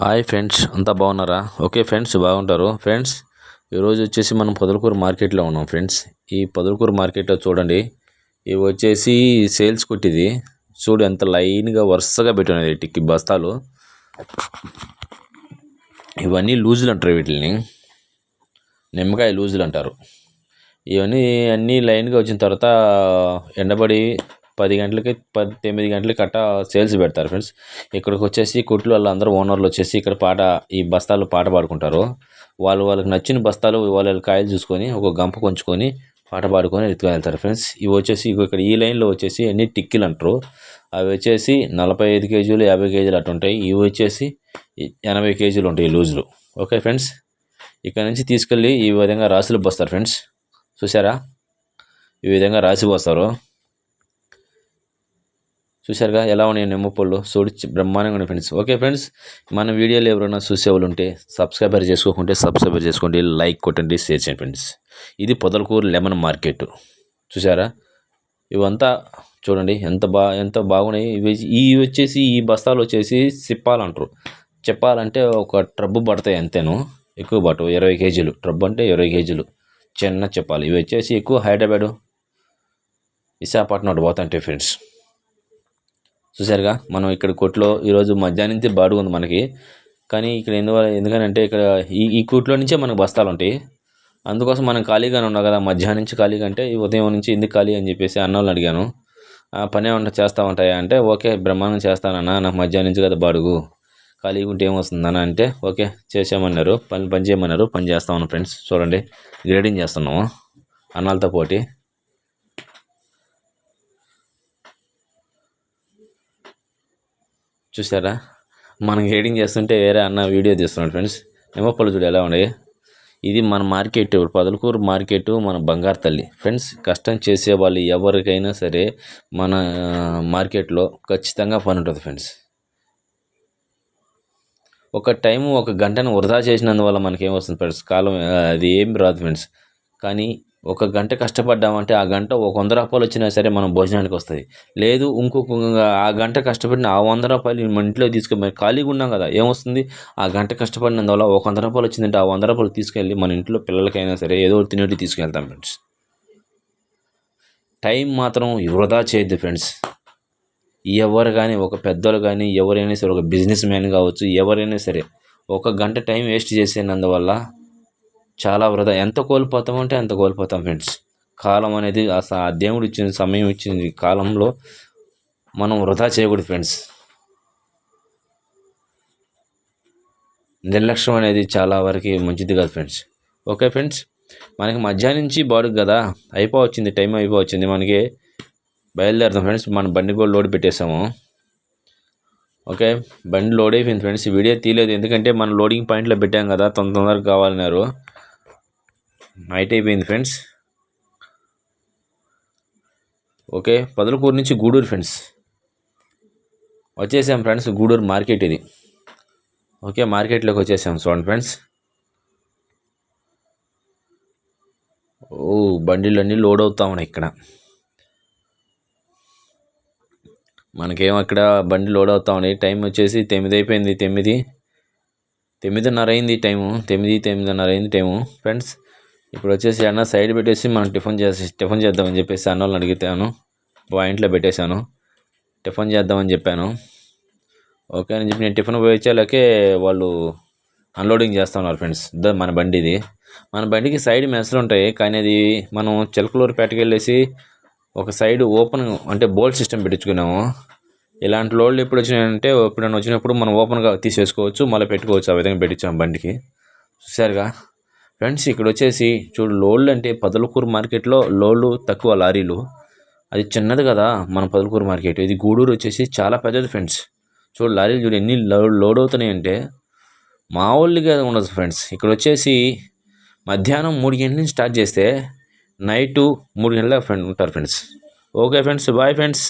Hi friends అంతా బాగున్నారా? Okay friends బాగుంటారు. ఫ్రెండ్స్ ఈరోజు వచ్చేసి మనం పొదలకూరు మార్కెట్లో ఉన్నాం ఫ్రెండ్స్. ఈ పొదలకూరు మార్కెట్లో చూడండి ఇవి వచ్చేసి సేల్స్ కొట్టిది. చూడు ఎంత లైన్గా వరుసగా పెట్టినది టిక్కి బస్తాలు. ఇవన్నీ లూజులు అంటారు వీటిని నిమ్మకాయ లూజులు అంటారు. ఇవన్నీ అన్నీ లైన్గా వచ్చిన తర్వాత ఎండబడి పది గంటలకి పది తొమ్మిది గంటలకి కట్టా సేల్స్ పెడతారు ఫ్రెండ్స్. ఇక్కడికి వచ్చేసి కుట్లు వాళ్ళందరూ ఓనర్లు వచ్చేసి ఇక్కడ పాట ఈ బస్తాలు పాట పాడుకుంటారు. వాళ్ళు వాళ్ళకి నచ్చిన బస్తాలు వాళ్ళ కాయలు చూసుకొని ఒక గంప కొంచుకొని పాట పాడుకొని ఎత్తుకొని వెళ్తారు ఫ్రెండ్స్. ఇవి వచ్చేసి ఇక్కడ ఈ లైన్లో వచ్చేసి అన్ని టిక్కీలు అంటారు. అవి వచ్చేసి నలభై ఐదు కేజీలు యాభై కేజీలు అటు ఉంటాయి. ఇవి వచ్చేసి ఎనభై కేజీలు ఉంటాయి లూజులు. Okay friends? ఇక్కడ నుంచి తీసుకెళ్ళి ఈ విధంగా రాసులు పోస్తారు ఫ్రెండ్స్. చూసారా? ఈ విధంగా రాసి పోస్తారు. చూశారుగా? ఎలా ఉన్నాయి నిమ్మ పళ్ళు బ్రహ్మాండంగా ఉన్నాయి ఫ్రెండ్స్ ఓకే ఫ్రెండ్స్ మన వీడియోలు ఎవరైనా చూసేవాళ్ళు ఉంటే సబ్స్క్రైబర్ చేసుకోకుంటే సబ్స్క్రైబర్ చేసుకోండి లైక్ కొట్టండి షేర్ చేయండి ఫ్రెండ్స్ ఇది పొదలకూరు లెమన్ మార్కెట్ చూసారా ఇవంతా చూడండి ఎంత బా ఎంత బాగున్నాయి. ఇవి ఇవి వచ్చేసి ఈ బస్తాలు వచ్చేసి సిప్పాలంటారు. చెప్పాలంటే ఒక ట్రబ్బు పడతాయి అంతేను. ఎక్కువ పట్టు ఇరవై కేజీలు. ట్రబ్ అంటే ఇరవై కేజీలు. చిన్న చెప్పాలి. ఇవి వచ్చేసి ఎక్కువ హైదరాబాదు విశాఖపట్నం పోతుంటాయి ఫ్రెండ్స్ చూసారుగా మనం ఇక్కడ కొట్లో ఈరోజు మధ్యాహ్నం నుంచి బాడుగా ఉంది మనకి. కానీ ఇక్కడ ఎందువల్ల ఎందుకనంటే ఇక్కడ ఈ ఈ కూట్లో నుంచే మనకు బస్తాలు ఉంటాయి. అందుకోసం మనం ఖాళీగానే ఉన్నాం కదా. మధ్యాహ్నం నుంచి ఖాళీగా అంటే ఉదయం నుంచి ఎందుకు ఖాళీ అని చెప్పేసి అన్నోళ్ళని అడిగాను. పని ఏమన్నా చేస్తూ ఉంటాయా? అంటే ఓకే బ్రహ్మాండం చేస్తానన్నా నాకు మధ్యాహ్నం నుంచి కదా బాడుగు. ఖాళీగా ఉంటే ఏమొస్తుందన్న? అంటే ఓకే చేసామన్నారు పని పని చేయమన్నారు. పని చేస్తామన్నా ఫ్రెండ్స్. చూడండి. గ్రేడింగ్ చేస్తున్నాము. అన్నాలతో పోటీ. చూసారా మనం గ్రేడింగ్ చేస్తుంటే వేరే అన్న వీడియో తీస్తున్నాడు ఫ్రెండ్స్. నిమ్మపళ్ళు చూడు ఎలా ఉన్నాయి? ఇది మన మార్కెట్ పదలకూరు మార్కెట్ మన బంగారు తల్లి. ఫ్రెండ్స్ కష్టం చేసే వాళ్ళు ఎవరికైనా సరే మన మార్కెట్లో ఖచ్చితంగా పని ఉంటుంది ఫ్రెండ్స్. ఒక టైం ఒక గంటను వృధా చేసినందువల్ల మనకేమొస్తుంది ఫ్రెండ్స్? కాలం అది ఏం రాదు ఫ్రెండ్స్. కానీ ఒక గంట కష్టపడ్డామంటే ఆ గంట ఒక వంద రూపాయలు వచ్చినా సరే మనం భోజనానికి వస్తుంది. లేదు ఇంకొక ఆ గంట కష్టపడిన ఆ వంద రూపాయలు మన ఇంట్లో తీసుకొని ఖాళీగా ఉన్నాం కదా ఏమొస్తుంది? ఆ గంట కష్టపడినందువల్ల ఒక వంద రూపాయలు వచ్చిందంటే ఆ వంద రూపాయలు తీసుకెళ్ళి మన ఇంట్లో పిల్లలకైనా సరే ఏదో తినేటి తీసుకెళ్తాం ఫ్రెండ్స్. టైం మాత్రం వృధా చేయొద్దు ఫ్రెండ్స్. ఎవరు కానీ ఒక పెద్దలు కానీ ఎవరైనా సరే ఒక బిజినెస్ మ్యాన్ కావచ్చు ఎవరైనా సరే ఒక గంట టైం వేస్ట్ చేసేనందువల్ల చాలా వృధా. ఎంత కోల్పోతామంటే అంత కోల్పోతాం ఫ్రెండ్స్. కాలం అనేది ఆ దేవుడు ఇచ్చిన సమయం ఇచ్చిన కాలంలో మనం వృధా చేయకూడదు ఫ్రెండ్స్. నిర్లక్ష్యం అనేది చాలా వరకు మంచిది కాదు ఫ్రెండ్స్. Okay friends? మనకి మధ్యాహ్నం నుంచి బాడు కదా అయిపోవచ్చింది టైం అయిపోవచ్చింది. మనకి బయలుదేరుతాం ఫ్రెండ్స్. మన బండి కూడా లోడ్ పెట్టేసాము ఓకే? బండి లోడ్ అయిపోయింది ఫ్రెండ్స్. వీడియో తీయలేదు. ఎందుకంటే మనం లోడింగ్ పాయింట్లో పెట్టాం కదా తొందర తొందరగా కావాలన్నారు. నైట్ అయిపోయింది ఫ్రెండ్స్. ఓకే పదలకూరు నుంచి గూడూరు ఫ్రెండ్స్. వచ్చేసాం ఫ్రెండ్స్ గూడూరు మార్కెట్ ఇది. ఓకే మార్కెట్లోకి వచ్చేసాం చూడండి ఫ్రెండ్స్. ఓ బండిలన్నీ లోడ్ అవుతా ఉన్నాయి ఇక్కడ. మనకేం అక్కడ బండి లోడ్ అవుతా ఉన్నాయి. టైం వచ్చేసి తొమ్మిది అయిపోయింది తొమ్మిది. తొమ్మిదిన్నర అయింది టైము. తొమ్మిది తొమ్మిదిన్నర అయింది టైము. ఫ్రెండ్స్ ఇప్పుడు వచ్చేసి అన్న సైడ్ పెట్టేసి మనం టిఫిన్ చేసి టిఫిన్ చేద్దామని చెప్పేసి అన్న వాళ్ళని అడిగితాను పాయింట్లో పెట్టేశాను టిఫిన్ చేద్దామని చెప్పాను. ఓకే అని చెప్పి నేను టిఫిన్ పోయించాలకే వాళ్ళు అన్లోడింగ్ చేస్తున్నారు ఫ్రెండ్స్ మన బండి ఇది మన బండికి సైడ్ మెస్లు ఉంటాయి కానీ అది మనం చిలకలూరుపేటకి వెళ్ళేసి ఒక సైడ్ ఓపెన్ అంటే బోల్ట్ సిస్టమ్ పెట్టించుకున్నాము ఇలాంటి లోడ్లు ఎప్పుడు వచ్చినాయంటే ఎప్పుడైనా వచ్చినప్పుడు మనం ఓపెన్గా తీసేసుకోవచ్చు మళ్ళీ పెట్టుకోవచ్చు ఆ విధంగా పెట్టించాము బండికి. చూసారుగా ఫ్రెండ్స్ ఇక్కడ వచ్చేసి చూడు లోళ్ళు అంటే పదలకూరు మార్కెట్లో లోళ్ళు తక్కువ లారీలు. అది చిన్నది కదా మన పదలకూరు మార్కెట్. ఇది గూడూరు వచ్చేసి చాలా పెద్దది ఫ్రెండ్స్. చూడు లారీలు చూడు ఎన్ని లోడ్ అవుతున్నాయి అంటే మామూలుగా ఉండదు ఫ్రెండ్స్. ఇక్కడ వచ్చేసి మధ్యాహ్నం మూడు గంటల నుంచి స్టార్ట్ చేస్తే నైటు మూడు గంటల ఫ్రెండ్ ఉంటారు friends. Okay friends bye friends.